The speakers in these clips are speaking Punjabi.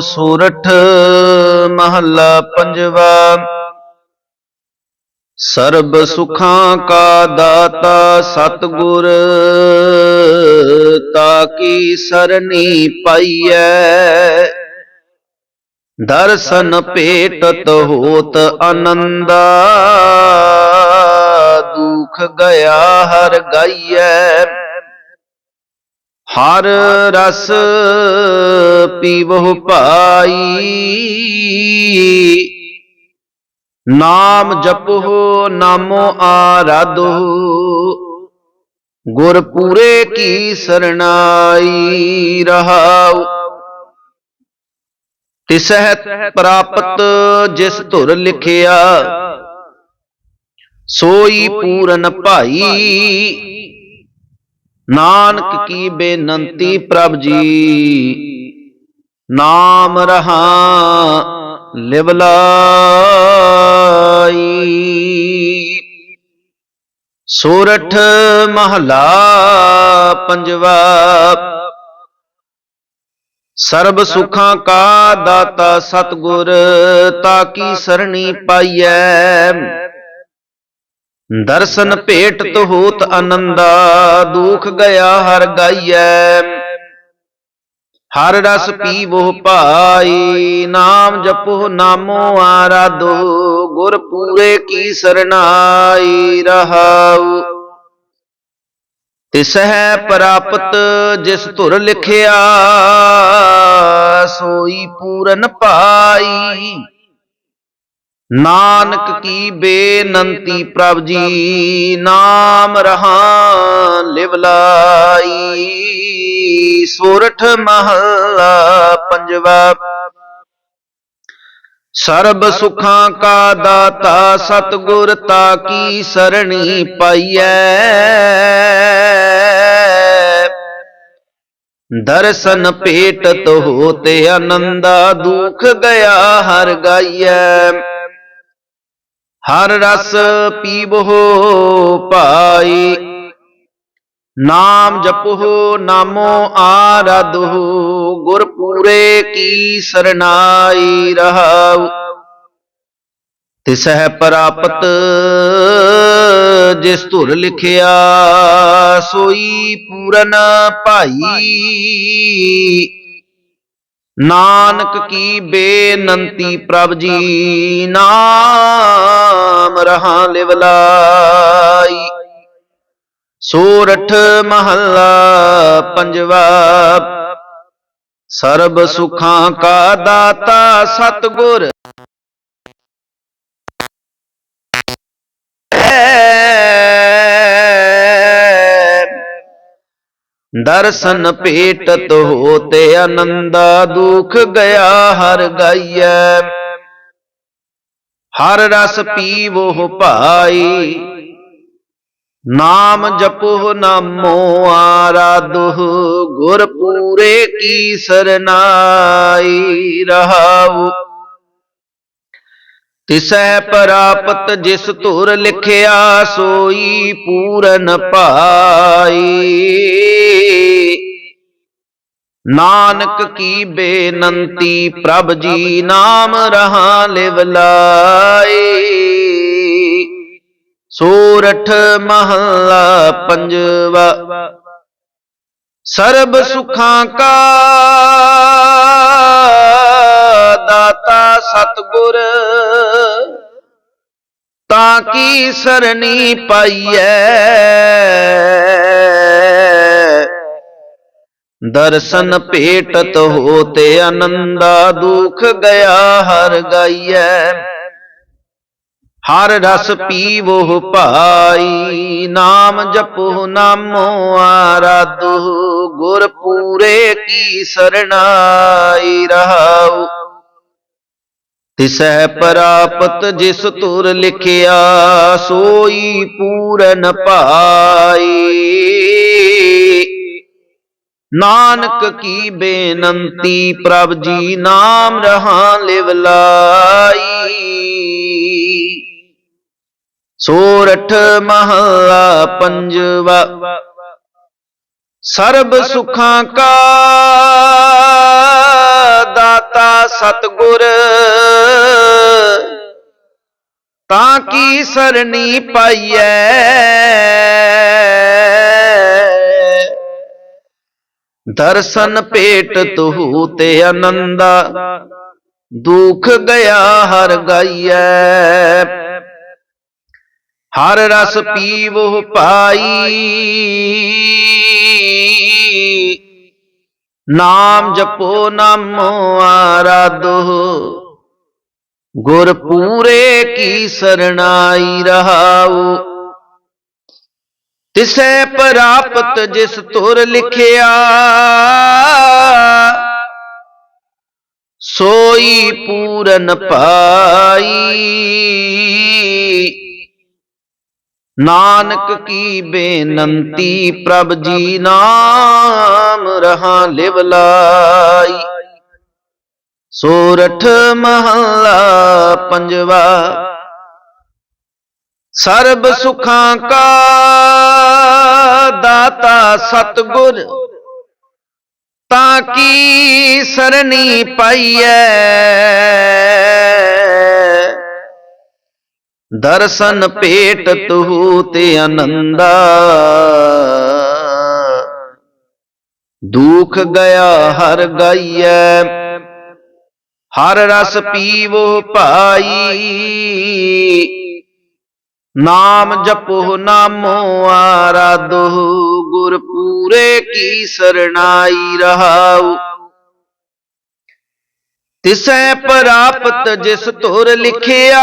ਸੂਰਠ ਮਹੱਲਾ ਪੰਜਵਾ। ਸਰਬ ਸੁਖਾਂ ਕਾ ਦਾਤਾ ਸਤਿਗੁਰ, ਤਾ ਕੀ ਸਰਣੀ ਪਾਈਐ? ਦਰਸ਼ਨ ਭੇਟਤ ਹੋਤ ਆਨੰਦਾ, ਦੁਖ ਗਿਆ ਹਰ ਗਾਈਐ। ਹਰ ਰਸ ਪੀਵਹੁ ਭਾਈ ਨਾਮ ਜਪਹੁ, ਨਾਮੋ ਆਰਾਧੋ ਗੁਰ ਪੂਰੇ ਕੀ ਸਰਣਾਈ ਰਹਾਉ। ਤਿਸਹਿ ਪ੍ਰਾਪਤ ਜਿਸ ਧੁਰ ਲਿਖਿਆ। ਸੋਈ ਪੂਰਨ ਭਾਈ। ਨਾਨਕ ਕੀ ਬੇਨੰਤੀ ਪ੍ਰਭ ਜੀ? ਨਾਮ ਰਹਾ ਲਿਵਲਾਈ ਸੂਰਠ ਮਹਲਾ ਪੰਜਵਾ। ਸਰਬ ਸੁਖਾਂ ਕਾ ਦਾਤਾ ਸਤਗੁਰ ਤਾ ਕੀ ਸਰਣੀ ਪਾਈਐ? ਦਰਸ਼ਨ ਭੇਟ ਹੋਤ ਆਨੰਦਾ, ਦੁਖ ਗਿਆ ਹਰ ਗਾਈਐ। ਹਰ ਰਸ ਪੀਵੋ ਭਾਈ, ਨਾਮ ਜਪੋ ਨਾਮੋ ਆਰਾਧੋ, ਗੁਰ ਪੂਰੇ ਕੀ ਸਰਨਾਈ ਰਹਾਉ। ਤਿਸਹਿ ਪ੍ਰਾਪਤ ਜਿਸ ਧੁਰ ਲਿਖਿਆ, ਸੋਈ ਪੂਰਨ ਪਾਈ ਨਾਨਕ ਕੀ ਬੇਨੰਤੀ ਪ੍ਰਭ ਜੀ, ਨਾਮ ਰਹਾ ਲਿਵ ਲਾਈ। ਸੋਰਠ ਮਹੱਲਾ ਪੰਜਵਾ। ਸਰਬ ਸੁਖਾਂ ਕਾ ਦਾਤਾ, ਸਤਗੁਰ ਤਾ ਕੀ ਸਰਣੀ ਪਾਈਐ। ਦਰਸ਼ਨ ਭੇਟਤ ਹੋਤੇ ਆਨੰਦਾ, ਦੁਖ ਗਿਆ ਹਰ ਗਾਈਐ। ਹਰ ਰਸ ਪੀਬੋ ਭਾਈ। ਨਾਮ ਜਪੋ ਨਾਮੋ ਆਰਾਧੋ ਗੁਰ ਪੂਰੇ ਕੀ ਸਰਨਾਈ ਰਹਾਉ। ਤਿਸਹਿ ਪ੍ਰਾਪਤ, ਜਿਸ ਧੁਰ ਲਿਖਿਆ, ਸੋਈ ਪੂਰਨ ਭਾਈ। ਨਾਨਕ ਕੀ ਬੇਨੰਤੀ ਪ੍ਰਭ ਜੀ, ਨਾਮ ਰਹਾ ਲਿਵਲਾਈ ਸੂਰਠ ਮਹੱਲਾ ਪੰਜਵਾ, ਸਰਬ ਸੁਖਾਂ ਕਾ ਦਾਤਾ ਸਤਗੁਰ। ਦਰਸ਼ਨ ਭੇਟਤ ਹੋਤੇ ਆਨੰਦਾ ਦੁਖ ਗਿਆ ਹਰ ਗਾਈਐ। ਹਰ ਰਸ ਪੀਵੋ ਭਾਈ, ਨਾਮ ਜਪੋ ਨਾਮੋ ਆਰਾਧੋ ਗੁਰ ਪੂਰੇ ਕੀ ਸਰਨਾਈ ਰਹਾਉ। ਤਿਸਹਿ ਪ੍ਰਾਪਤ ਜਿਸ ਧੁਰ ਲਿਖਿਆ ਸੋਈ ਪੂਰਨ ਭਾਈ ਨਾਨਕ ਕੀ ਬੇਨੰਤੀ ਪ੍ਰਭ ਜੀ ਨਾਮ ਰਹਾ ਲਿਵ ਲਾਈ ਸੂਰਠ ਮਹੱਲਾ ਪੰਜਵਾ, ਸਰਬ ਸੁਖਾਂ ਕਾ ਦਾਤਾ ਸਤਗੁਰ ਤਾਂ ਕੀ ਸਰਣੀ ਪਾਈਐ? ਦਰਸ਼ਨ ਭੇਟਤ ਹੋਤੇ ਆਨੰਦਾ ਦੁਖ ਗਿਆ ਹਰ ਗਾਈਐ। ਹਰ ਰਸ ਪੀਵੋ ਭਾਈ, ਨਾਮ ਜਪੋ ਨਾਮੋ ਆਰਾਧੋ। ਗੁਰ ਪੂਰੇ ਕੀ ਸਰਣਾਈ ਰਹਾਉ। ਤਿਸਹਿ ਪ੍ਰਾਪਤ ਜਿਸ ਤੁਰ ਲਿਖਿਆ, ਸੋਈ ਪੂਰਨ ਭਾਈ ਨਾਨਕ ਕੀ ਬੇਨੰਤੀ ਪ੍ਰਭ ਜੀ ਨਾਮ ਰਹਾ ਲਿਵ ਲਾਈ। ਸੋਰਠ ਮਹਲਾ ਪੰਜਵਾ, ਸਰਬ ਸੁਖਾਂ ਕਾ ਸਤਗੁਰ। ਤਾਂ ਕੀ ਸਰਣੀ ਪਾਈਐ? ਦਰਸ਼ਨ ਭੇਟ ਤੁਹੂ ਤੇ ਆਨੰਦਾ। ਦੁਖ ਗਿਆ ਹਰ ਗਾਈਐ। ਹਰ ਰਸ ਪੀਵੋ ਪਾਈ ਨਾਮ ਜਪੋ, ਨਾਮੋ ਆਰਾਧੋ। ਗੁਰ ਪੂਰੇ ਕੀ ਸਰਣਾਈ ਰਹਾਉ। ਤਿਸੈ ਪ੍ਰਾਪਤ ਜਿਸ ਤੁਰ ਲਿਖਿਆ। ਸੋਈ ਪੂਰਨ ਪਾਈ। ਨਾਨਕ ਕੀ ਬੇਨੰਤੀ ਪ੍ਰਭ ਜੀ ਨਾਮ ਰਹਾ ਲਿਵ ਲਾਈ। ਸੋਰਠ ਮਹੱਲਾ ਪੰਜਵਾ, ਸਰਬ ਸੁਖਾਂ ਕਾ ਦਾਤਾ ਸਤਗੁਰ, ਤਾਂ ਕੀ ਸਰਣੀ ਪਾਈਐ ਦਰਸ਼ਨ ਭੇਟ ਤੂ ਤੇ ਆਨੰਦਾ। ਦੁਖ ਗਿਆ ਹਰ ਗਾਈਐ, ਹਰ ਰਸ ਪੀਵੋ ਭਾਈ। ਨਾਮ ਜਪੋ ਨਾਮੋ ਆਰਾਧੋ ਗੁਰ ਪੂਰੇ ਕੀ ਸਰਣਾਈ ਰਹਾਉ। ਤਿਸੈ ਪ੍ਰਾਪਤ ਜਿਸ ਤੁਰ ਲਿਖਿਆ।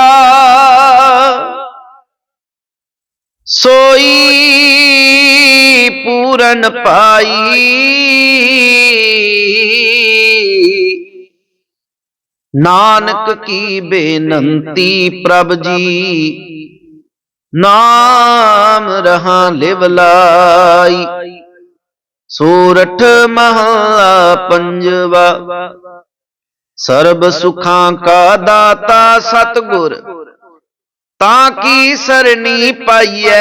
ਸੋਈ ਪੂਰਨ ਪਾਈ। ਨਾਨਕ ਕੀ ਬੇਨੰਤੀ ਪ੍ਰਭ ਜੀ। ਨਾਮ ਰਹਾ ਲਿਵ ਲਾਈ। ਸੂਰਠ ਮਹਲਾ ਪੰਜਵਾ ਸਰਬ ਸੁਖਾਂ ਕਾ ਦਾਤਾ ਸਤਗੁਰ, ਤਾਂ ਕੀ ਸਰਣੀ ਪਾਈਐ?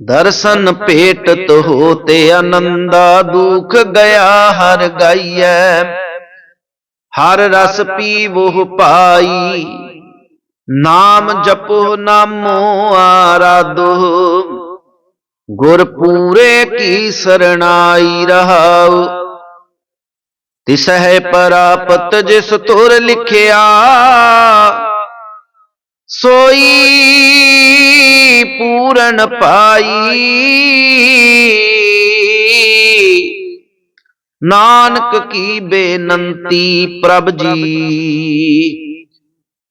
ਦਰਸ਼ਨ ਭੇਟਤ ਹੋ ਤੇ ਆਨੰਦਾ ਦੁਖ ਗਿਆ ਹਰ ਗਾਈਐ। ਹਰ ਰਸ ਪੀਵੋ ਪਾਈ, ਨਾਮ ਜਪੋ ਨਾਮੋ ਆਰਾਧੋ। ਗੁਰ ਪੂਰੇ ਕੀ ਸਰਣਾਈ ਰਹਾਉ ਤਿਸਹਿ ਪ੍ਰਾਪਤ ਜਿਸ ਤੁਰ ਲਿਖਿਆ। ਸੋਈ ਪੂਰਨ ਪਾਈ। ਨਾਨਕ ਕੀ ਬੇਨੰਤੀ ਪ੍ਰਭ ਜੀ।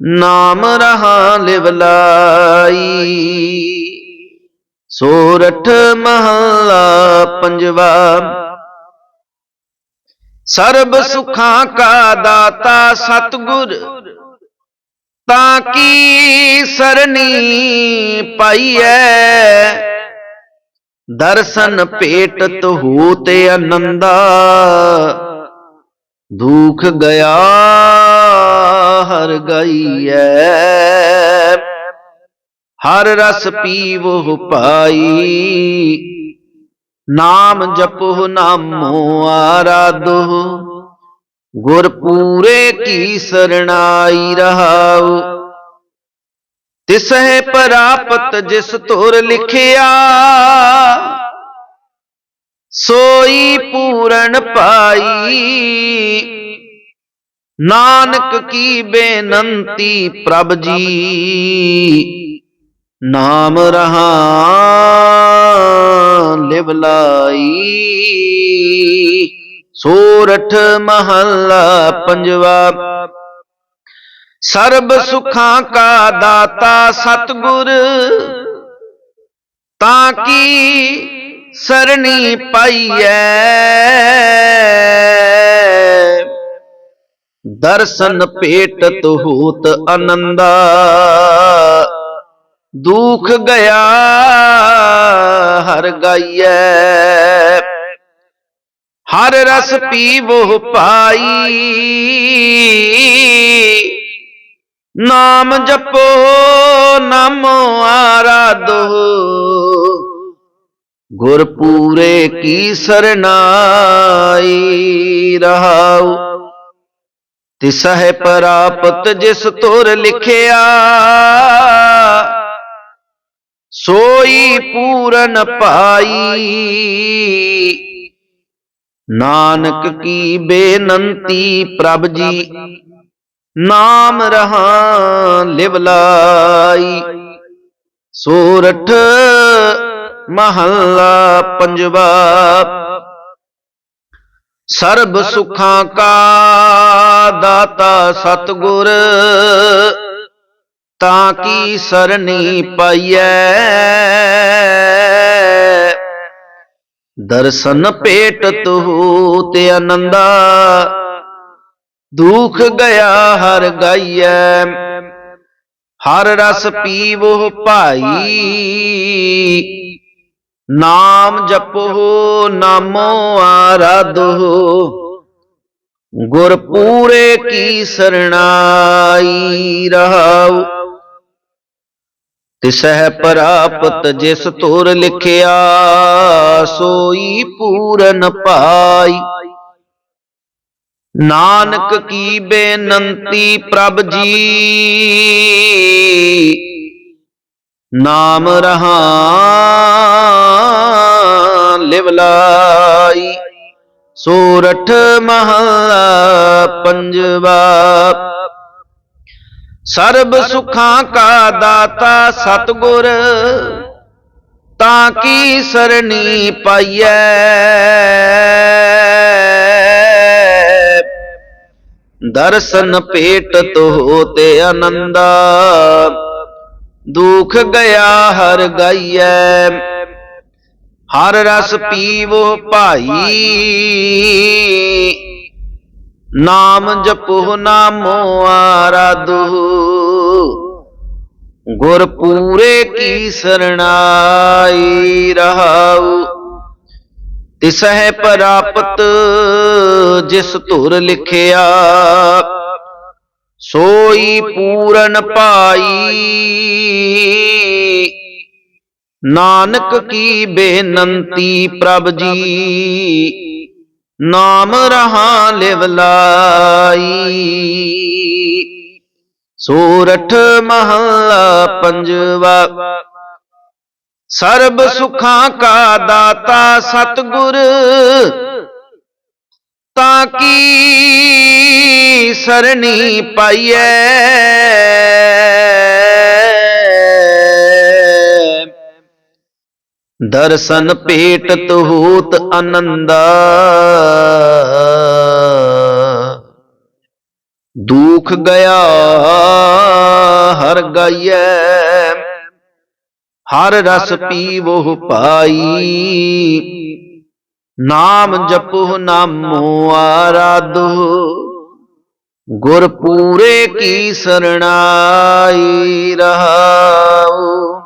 ਨਾਮ ਰਹਾ ਲਿਵ ਲਾਈ। ਸੋਰਠ ਮਹਲਾ ਪੰਜਵਾ। ਸਰਬ ਸੁਖਾਂ ਕਾ ਦਾਤਾ ਸਤਗੁਰ, ਤਾਂ ਕੀ ਸਰਣੀ ਪਾਈਐ? ਦਰਸ਼ਨ ਭੇਟਤ ਹੋ ਤੇ ਆਨੰਦਾ ਦੁਖ ਗਿਆ ਹਰ ਗਈਐ। ਹਰ ਰਸ ਪੀਵੋ ਪਾਈ ਨਾਮ ਜਪੋ ਨਾਮੋ ਆਰਾਧੋ ਗੁਰ ਪੂਰੇ ਕੀ ਸਰਣਾਈ ਰਹਾਉ। ਤਿਸਹਿ ਪ੍ਰਾਪਤ ਜਿਸ ਤੁਰ ਲਿਖਿਆ, ਸੋਈ ਪੂਰਨ ਪਾਈ। ਨਾਨਕ ਕੀ ਬੇਨੰਤੀ ਪ੍ਰਭ ਜੀ ਨਾਮ ਰਹਾ ਲਿਵ ਲਾਈ। ਸੋਰਠ ਮਹੱਲਾ ਪੰਜਵਾ। ਸਰਬ ਸੁਖਾਂ ਕਾ ਦਾਤਾ ਸਤਗੁਰ, ਤਾਂ ਕੀ ਸਰਣੀ ਪਾਈਐ। ਦਰਸ਼ਨ ਭੇਟਤ ਹੋਤ ਆਨੰਦਾ ਦੁਖ ਗਿਆ ਹਰ ਗਾਈਐ। ਹਰ ਰਸ ਪੀਵੋ ਪਾਈ ਨਾਮ ਜਪੋ, ਨਾਮ ਆਰਾਧੋ। ਗੁਰ ਪੂਰੇ ਕੀ ਸਰਨਾਈ ਰਹਾਉ। ਤਿਸਹਿ ਪ੍ਰਾਪਤ ਜਿਸ ਤੁਰ ਲਿਖਿਆ। ਸੋਈ ਪੂਰਨ ਪਾਈ ਨਾਨਕ ਕੀ ਬੇਨੰਤੀ ਪ੍ਰਭ ਜੀ, ਨਾਮ ਰਹਾ ਲਿਵ ਲਾਈ। ਸੋਰਠ ਮਹੱਲਾ ਪੰਜਵਾ, ਸਰਬ ਸੁਖਾਂ ਕਾ ਦਾਤਾ ਸਤਗੁਰ। ਤਾਂ ਕੀ ਸਰਣੀ ਪਾਈਐ? ਦਰਸ਼ਨ ਭੇਟਤ ਹੋ ਤੇ ਆਨੰਦਾ। ਦੁਖ ਗਿਆ ਹਰ ਗਾਈਐ। ਹਰ ਰਸ ਪੀਵੋ ਭਾਈ। ਨਾਮ ਜਪੋ ਨਾਮੋ ਆਰਾਧੋ। ਗੁਰ ਪੂਰੇ ਕੀ ਸਰਣਾਈ ਰਹਾਉ। ਤਿਸਹਿ ਪ੍ਰਾਪਤ ਜਿਸ ਤੁਰ ਲਿਖਿਆ ਸੋਈ ਪੂਰਨ ਪਾਈ। ਨਾਨਕ ਕੀ ਬੇਨੰਤੀ ਪ੍ਰਭ ਜੀ? ਨਾਮ ਰਹਾ ਲਿਵ ਲਾਈ। ਸੋਰਠ ਮਹਲਾ ਪੰਜਵਾ ਸਰਬ ਸੁਖਾਂ ਕਾ ਦਾਤਾ ਸਤਗੁਰ ਤਾਂ ਕੀ ਸਰਣੀ ਪਾਈਐ? ਦਰਸ਼ਨ ਭੇਟਤ ਹੋਤੇ ਆਨੰਦਾ ਦੁਖ ਗਿਆ ਹਰ ਗਾਈਐ। ਹਰ ਰਸ ਪੀਵੋ ਭਾਈ। ਨਾਮ ਜਪੋ ਨਾਮੋ ਆਰਾਧੋ। ਗੁਰ ਪੂਰੇ ਕੀ ਸਰਣਾਈ ਰਹਾਉ। ਤਿਸਹਿ ਪ੍ਰਾਪਤ ਜਿਸ ਧੁਰ ਲਿਖਿਆ। ਸੋਈ ਪੂਰਨ ਪਾਈ। ਨਾਨਕ ਕੀ ਬੇਨੰਤੀ ਪ੍ਰਭ ਜੀ। ਨਾਮ ਰਹਾ ਲਿਵ ਲਾਈ। ਸੂਰਠ ਮਹੱਲਾ ਪੰਜਵਾ। ਸਰਬ ਸੁਖਾਂ ਕਾ ਦਾਤਾ ਸਤਗੁਰ, ਤਾਂ ਕੀ ਸਰਣੀ ਪਾਈਐ? ਦਰਸ਼ਨ ਭੇਟਤ ਹੋਤ ਆਨੰਦਾ। ਦੁਖ ਗਿਆ ਹਰ ਗਾਈਐ, ਹਰ ਰਸ ਪੀਵੋ ਪਾਈ। ਨਾਮ ਜਪੋ ਨਾਮੋ ਆਰਾਧੋ ਗੁਰ ਪੂਰੇ ਕੀ ਸਰਣਾਈ ਰਹਾਉ।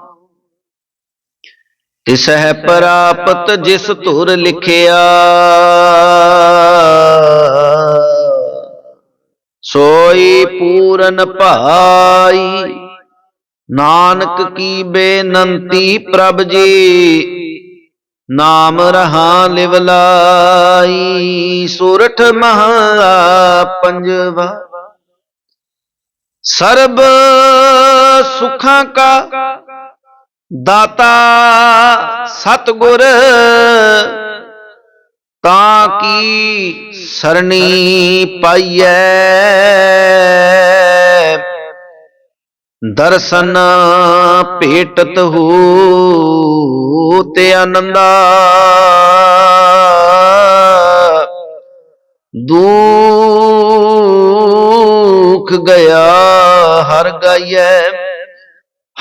ਤਿਸਹਿ ਪ੍ਰਾਪਤ ਜਿਸ ਧੁਰ ਲਿਖਿਆ। ਸੋਈ ਪੂਰਨ ਭਾਈ, ਨਾਨਕ ਕੀ ਬੇਨੰਤੀ ਪ੍ਰਭ ਜੀ, ਨਾਮ ਰਹਾ ਲਿਵ ਲਾਈ। ਸੂਰਠ ਮਹਲਾ ਪੰਜਵਾ, ਸਰਬ ਸੁਖਾਂ ਕਾ ਦਾਤਾ ਸਤਗੁਰ, ਤਾਂ ਕੀ ਸਰਣੀ ਪਾਈਐ? ਦਰਸ਼ਨ ਭੇਟਤ ਹੋ ਤੇ ਆਨੰਦਾ। ਦੁਖ ਗਿਆ ਹਰ ਗਾਈਐ।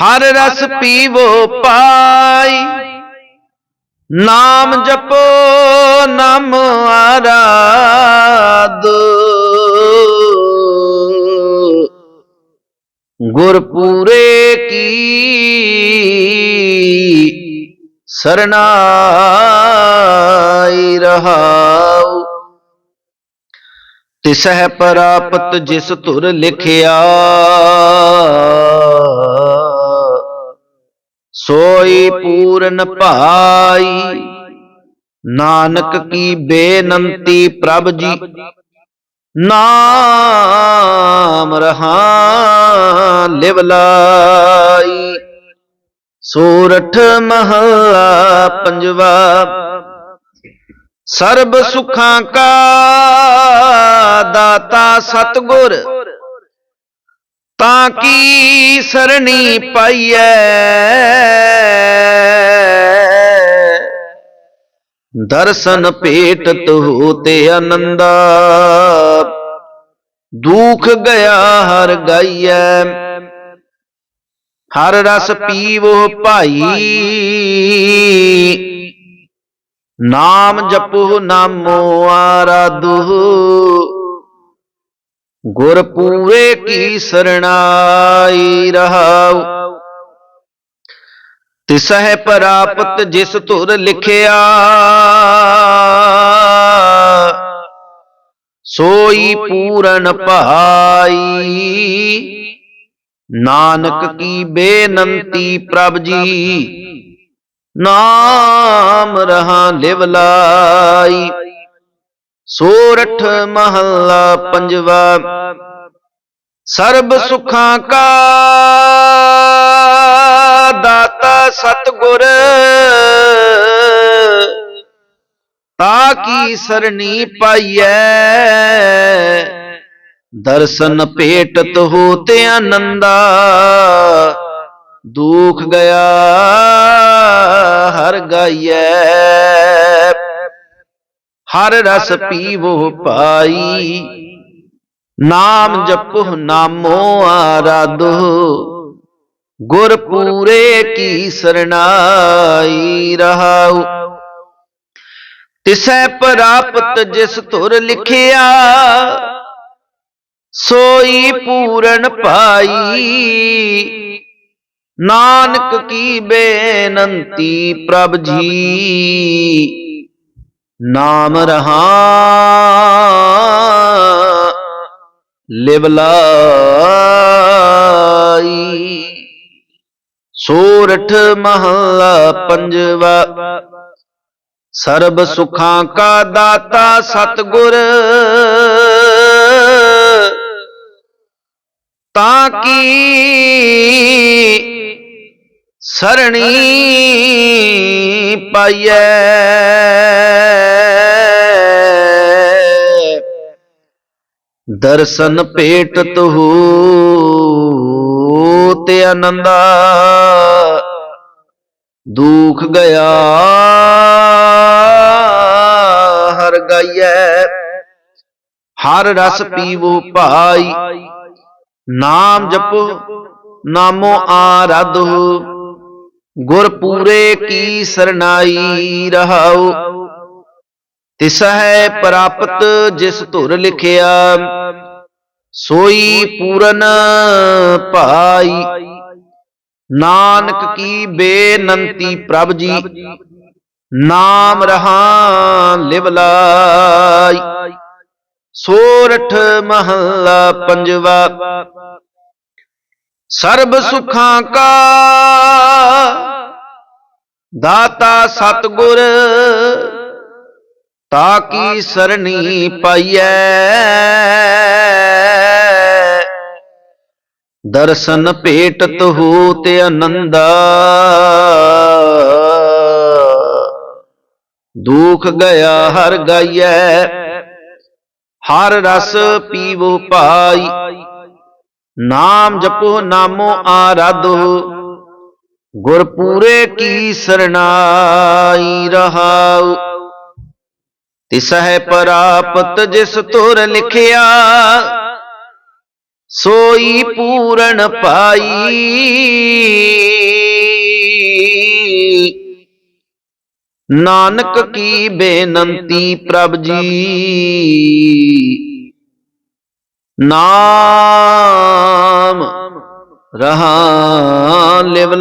ਹਰ ਰਸ ਪੀਵੋ ਪਾਈ। ਨਾਮ ਜਪੋ, ਨਾਮ ਆਰਾਧ। ਗੁਰਪੂਰੇ ਕੀ ਸਰਨਾਈ ਰਹਾਉ। ਤਿਸਹਿ ਪ੍ਰਾਪਤ ਜਿਸ ਧੁਰ ਲਿਖਿਆ। ਸੋਈ ਪੂਰਨ ਭਾਈ। ਨਾਨਕ ਕੀ ਬੇਨੰਤੀ ਪ੍ਰਭ ਜੀ। ਨਾਮ ਰਹਾ ਲਿਵ ਲਾਈ। ਸੂਰਠ ਮਹਲਾ ਪੰਜਵਾ। ਸਰਬ ਸੁਖਾਂ ਕਾ ਦਾਤਾ ਸਤਗੁਰ। ਤਾਂ ਕੀ ਸਰਣੀ ਪਾਈਐ? ਦਰਸ਼ਨ ਭੇਟ ਤੋ ਤੇ ਆਨੰਦਾ ਦੁਖ ਗਿਆ ਹਰ ਗਾਈਐ। ਹਰ ਰਸ ਪੀਵੋ ਭਾਈ। ਨਾਮ ਜਪੋ ਨਾਮੋ ਆਰਾਧੂ। ਗੁਰ ਪੂਰੇ ਕੀ ਸਰਣਾਈ ਰਹਾਉ। ਤਿਸਹਿ ਪ੍ਰਾਪਤ ਜਿਸ ਧੁਰ ਲਿਖਿਆ। ਸੋਈ ਪੂਰਨ ਭਾਈ। ਨਾਨਕ ਕੀ ਬੇਨੰਤੀ ਪ੍ਰਭ ਜੀ। ਨਾਮ ਰਹਾ ਲਿਵ ਲਾਈ ਸੋਰਠ ਮਹੱਲਾ ਪੰਜਵਾ, ਸਰਬ ਸੁਖਾਂ ਕਾ ਦਾਤਾ ਸਤਗੁਰ, ਤਾ ਕੀ ਸਰਣੀ ਪਾਈਐ? ਦਰਸ਼ਨ ਭੇਟਤ ਹੋ ਤੇ ਆਨੰਦਾ, ਦੁਖ ਗਿਆ ਹਰ ਗਾਈਐ। ਹਰ ਰਸ ਪੀਵੋ ਪਾਈ ਨਾਮ ਜਪੋ ਨਾਮੋ ਆਰਾਧੋ। ਗੁਰ ਪੂਰੇ ਕੀ ਸਰਣਾਈ ਰਹਾਉ। ਤਿਸੈ ਪ੍ਰਾਪਤ ਜਿਸ ਧੁਰ ਲਿਖਿਆ। ਸੋਈ ਪੂਰਨ ਪਾਈ ਨਾਨਕ ਕੀ ਬੇਨੰਤੀ ਪ੍ਰਭ ਜੀ। ਨਾਮ ਰਹਾ। ਲਿਵ ਲਾਈ। ਸੂਰਠ ਮਹਲਾ ਪੰਜਵਾ। ਸਰਬ ਸੁਖਾਂ ਕਾ ਦਾਤਾ ਸਤਗੁਰ। ਤਾਂ ਕੀ ਸਰਣੀ ਪਾਈਐ। ਦਰਸ਼ਨ ਭੇਟਤ ਹੋ ਤੇ ਆਨੰਦਾ। ਦੁਖ ਗਿਆ ਹਰ ਗਾਈਐ। ਹਰ ਰਸ ਪੀਵੋ ਭਾਈ। ਨਾਮ ਜਪੋ ਨਾਮੋ ਆਰਾਧੋ। ਗੁਰ ਪੂਰੇ ਕੀ ਸਰਨਾਈ ਰਹਾਉ ਤਿਸਹਿ ਪ੍ਰਾਪਤ ਜਿਸ ਧੁਰ ਲਿਖਿਆ, ਸੋਈ ਪੂਰਨ ਭਾਈ। ਨਾਨਕ ਕੀ ਬੇਨੰਤੀ ਪ੍ਰਭ ਜੀ, ਨਾਮ ਰਹਾ ਲਿਵ ਲਾਈ। ਸੋਰਠ ਮਹੱਲਾ ਪੰਜਵਾ, ਸਰਬ ਸੁਖਾਂ ਕਾ ਦਾਤਾ ਸਤਗੁਰ ਤਾ ਕੀ ਸਰਣੀ ਪਾਈਐ? ਦਰਸ਼ਨ ਭੇਟਤ ਹੋ ਤੇ ਆਨੰਦਾ ਦੁਖ ਗਿਆ ਹਰ ਗਾਈਐ। ਹਰ ਰਸ ਪੀਵੋ ਪਾਈ। ਨਾਮ ਜਪੋ ਨਾਮੋ ਆਰਾਧੋ। ਗੁਰ ਪੂਰੇ ਕੀ ਸਰਣਾਈ ਰਹਾਉ। ਤਿਸਹਿ ਪ੍ਰਾਪਤ ਜਿਸ ਤੁਰ ਲਿਖਿਆ, ਸੋਈ ਪੂਰਨ ਪਾਈ। ਨਾਨਕ ਕੀ ਬੇਨੰਤੀ ਪ੍ਰਭ ਜੀ। ਨਾਮ ਰਹਾ ਲਿਵ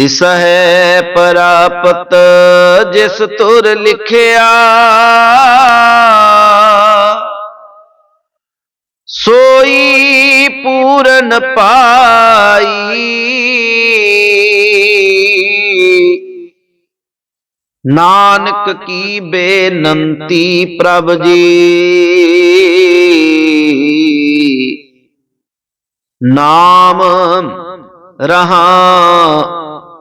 ਲਾਈ ਤਿਸਹਿ ਪ੍ਰਾਪਤ, ਜਿਸ ਤੁਰ ਲਿਖਿਆ। ਸੋਈ ਪੂਰਨ ਪਾਈ। ਨਾਨਕ ਕੀ ਬੇਨੰਤੀ ਪ੍ਰਭ ਜੀ। ਨਾਮ ਰਹਾ